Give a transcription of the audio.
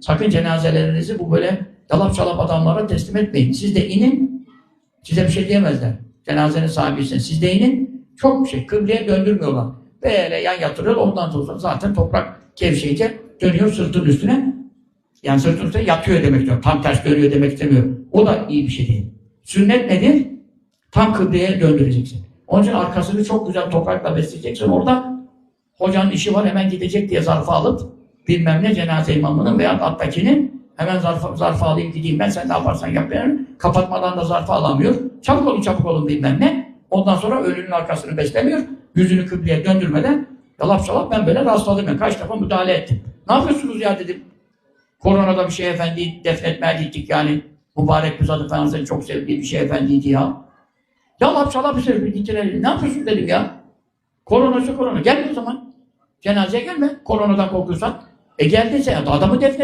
Sakın cenazelerinizi bu böyle dalap çalap adamlara teslim etmeyin. Siz de inin. Size bir şey diyemezler. Cenazenin sahibisin. Siz de inin. Çok şey. Kıbleye döndürmüyorlar. Böyle yan yatırıyor. Ondan sonra zaten toprak gevşeyince dönüyor sırtın üstüne. Yani sırtın üstüne yatıyor demek istiyor. Tam ters dönüyor demek istemiyor. O da iyi bir şey değil. Sünnet nedir? Tam kıbleye döndüreceksin. Onun için arkasını çok güzel toprakla besleyeceksin. Orada hocanın işi var hemen gidecek diye zarfı alıp bilmem ne cenaze imamının veya alttakinin hemen zarfı, zarfı alayım gideyim ben sen ne yaparsan yap yani. Kapatmadan da zarfı alamıyor. Çabuk olun çabuk olun bilmem ne. Ondan sonra ölünün arkasını beslemiyor. Yüzünü kıbleye döndürmeden yalap şalap ben böyle rastladım. Ben kaç defa müdahale ettim. Ne yapıyorsunuz ya dedim. Koronada bir şey efendi defnetmeye gittik yani. Mübarek bir falan senin çok sevdiği bir şey efendiydi ya. Yalap şalap bir şey. Ne yapıyorsun dedim ya. Koronası korona. Gelme o zaman. Cenazeye gelme. Koronadan korkuyorsan. E geldiyse adamı defnediyor.